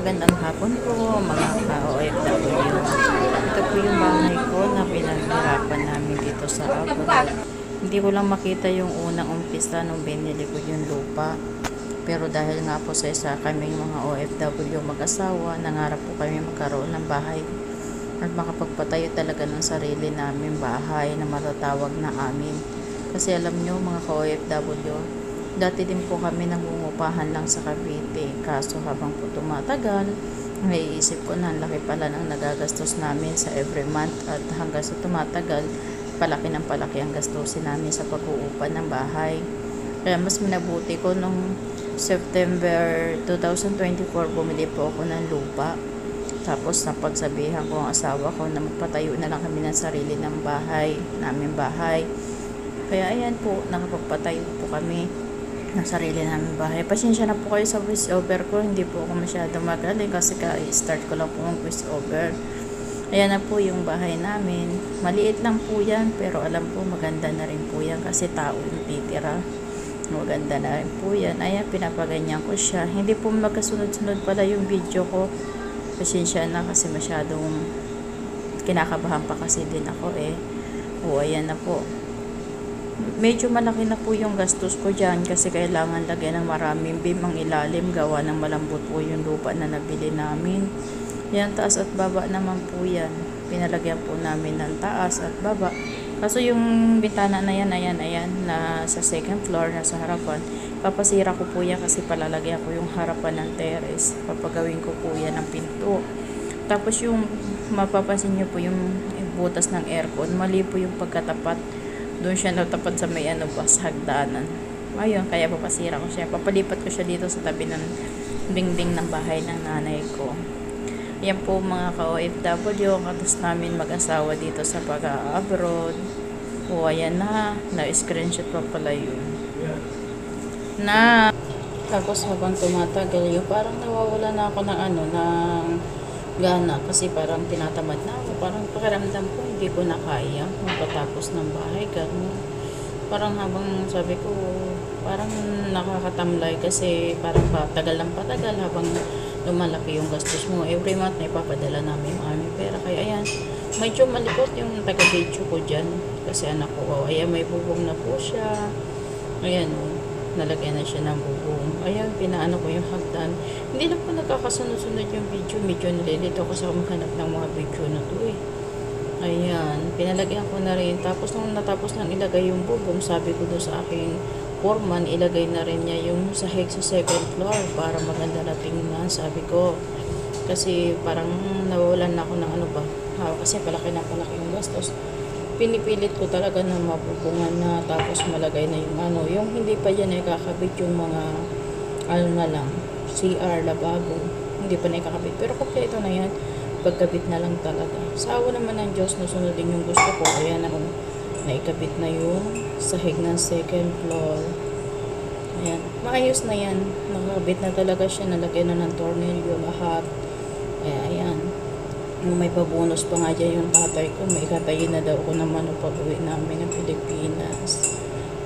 magandang hapon po mga ka-OFW. Ito po yung bahay ko na pinaghirapan namin dito sa abroad. Hindi ko lang makita yung unang umpisa nung binili ko yung lupa. Pero dahil nga po sa isa kaming mga OFW mag-asawa, nangarap po kami magkaroon ng bahay at makapagpatayo talaga ng sarili namin bahay na matatawag na amin. Kasi alam nyo mga ka-OFW, dati din po kami nangungupahan lang sa Cavite. Kaso habang po tumatagal, naiisip ko na ang laki pala ng nagagastos namin sa every month at hanggang sa tumatagal, palaki ng palaki ang gastusin namin sa pag-uupa ng bahay. Kaya mas minabuti ko nung September 2024 bumili po ako ng lupa. Tapos napagsabihan ko ang asawa ko na magpatayo na lang kami ng sarili ng bahay, namin bahay. Kaya ayan po, nakapagpatayo po kami ng sarili namin bahay. Pasensya na po kayo sa voice over ko, hindi po ako masyado magaling kasi ka-start ko lang po ang voice over. Ayan na po yung bahay namin. Maliit lang po yan, pero alam po maganda na rin po yan kasi tao yung titira. Maganda na rin po yan. Ayan, pinapaganyan ko siya. Hindi po magkasunod-sunod pala yung video ko. Pasensya na kasi masyadong kinakabahan pa kasi din ako eh. O, ayan na po. Medyo malaki na po yung gastos ko dyan kasi kailangan lagyan ng maraming beam ang ilalim. Gawa ng malambot po yung lupa na nabili namin. Yan, taas at baba naman po yan. Pinalagyan po namin ng taas at baba. Kaso yung bintana na yan, ayan, ayan, na sa second floor, na sa harapan, papasira ko po yan kasi palalagyan ko yung harapan ng terrace. Papagawin ko po yan ng pinto. Tapos yung mapapansin nyo po yung butas ng aircon, mali po yung pagkatapat. Doon siya natapat sa may ano ba, sa hagdanan. Ayun, kaya papasira ko siya. Papalipat ko siya dito sa tabi ng dingding ng bahay ng nanay ko. Yan po mga ka-OFW, katas namin mag-asawa dito sa pag-abroad. O ayan na, na-screenshot pa pala yun. Na, tapos habang tumatagal yun, parang nawawala na ako ng ano, ng gana. Kasi parang tinatamad na ako. Parang pakiramdam ko, hindi ko na kaya magpatapos ng bahay. Ganun. Parang habang sabi ko, parang nakakatamlay kasi parang patagal ng patagal habang lumalaki yung gastos mo. Every month na ipapadala namin yung aming pera. Kaya ayan, medyo malikot yung taga-video ko dyan. Kasi anak ko, oh, ayan may bubong na po siya. Ayan, oh, nalagyan na siya ng bubong. Ayan, pinaano ko yung hagdan. Hindi na po nagkakasunod-sunod yung video. Medyo nalilito ako sa maghanap ng mga video na to eh. Ayan, pinalagyan ko na rin. Tapos nung natapos nang ilagay yung bubong, sabi ko doon sa aking foreman, ilagay na rin niya yung sahig sa second floor para maganda na tingnan, sabi ko. Kasi parang nawawalan na ako ng ano ba, ha, kasi palaki na palaki yung gastos. Pinipilit ko talaga na mabubungan na tapos malagay na yung ano, yung hindi pa yan ay kakabit yung mga ano na lang, CR, lababo, hindi pa na ikakabit. Pero kompleto na yan, pagkabit na lang talaga. Sa awa naman ng Diyos, nasunodin yung gusto ko. Ayan ako, naikabit na yung sahig ng second floor. Ayan, maayos na yan. Nakakabit na talaga siya, nalagyan na ng tornilyo lahat. Ayan, yung may pabonus pa nga dyan yung tatay ko, may na daw ako naman o pag-uwi namin ng Pilipinas.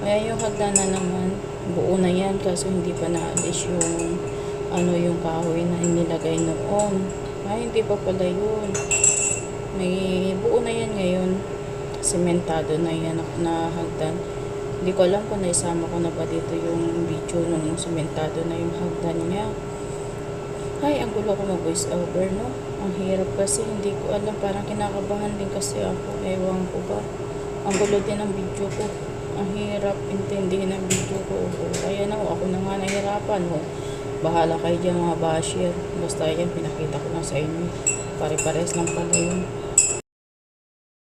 Kaya yung hagdanan naman, buo na yan kasi hindi pa naalis yung ano yung kahoy na inilagay noon. Ay, hindi pa pala yun. May buo na yan ngayon. Sementado na yan na, na hagdan. Hindi ko alam kung naisama ko na ba dito yung video nung sementado na yung hagdan niya. Ay, ang gulo ko mag-voice over, no? Ang hirap kasi, hindi ko alam. Parang kinakabahan din kasi ako. Ewan ko ba. Ang gulo din ang video ko. Ang hirap intindihin ang video ko. Kaya na, ako na nga nahirapan. Oh. Bahala kayo dyan mga basher. Basta yan, pinakita ko na sa inyo. Pare-pares lang pala yun.